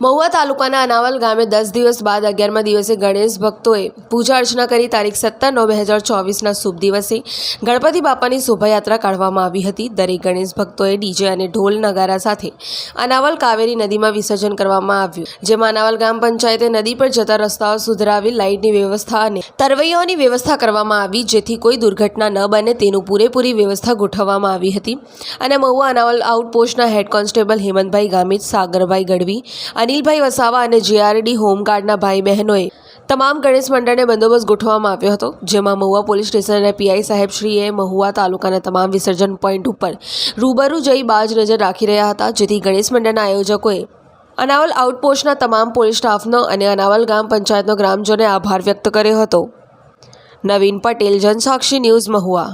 મહુવા તાલુકાના અનાવલ ગામે દસ દિવસ બાદ અગિયારમા દિવસે ગણેશ ભક્તોએ પૂજા અર્ચના કરી તારીખ સત્તર નવ બે હજાર ચોવીસના શુભ દિવસે ગણપતિ બાપાની શોભાયાત્રા કાઢવામાં આવી હતી. દરેક ગણેશ ભક્તોએ ડીજે અને ઢોલ નગારા સાથે અનાવલ કાવેરી નદીમાં વિસર્જન કરવામાં આવ્યું, જેમાં અનાવલ ગામ પંચાયતે નદી પર જતા રસ્તાઓ સુધરાવી લાઇટની વ્યવસ્થા અને તરવૈયાઓની વ્યવસ્થા કરવામાં આવી, જેથી કોઈ દુર્ઘટના ન બને તેનું પૂરેપૂરી વ્યવસ્થા ગોઠવવામાં આવી હતી. અને મહુવા અનાવલ આઉટપોસ્ટના હેડ કોન્સ્ટેબલ હેમંતભાઈ ગામિત, સાગરભાઈ ગઢવી અનિલભાઈ વસાવા અને જીઆરડી હોમગાર્ડના ભાઈ બહેનોએ તમામ ગણેશ મંડળને બંદોબસ્ત ગોઠવવામાં આવ્યો હતો, જેમાં મહુવા પોલીસ સ્ટેશન અને પીઆઈ સાહેબશ્રીએ મહુવા તાલુકાના તમામ વિસર્જન પોઈન્ટ ઉપર રૂબરૂ જઈ બાજ નજર રાખી રહ્યા હતા, જેથી ગણેશ મંડળના આયોજકોએ અનાવલ આઉટપોસ્ટના તમામ પોલીસ સ્ટાફનો અને અનાવલ ગ્રામ પંચાયતનો ગ્રામજનોએ આભાર વ્યક્ત કર્યો હતો. નવીન પટેલ, જનસાક્ષી ન્યૂઝ મહુવા.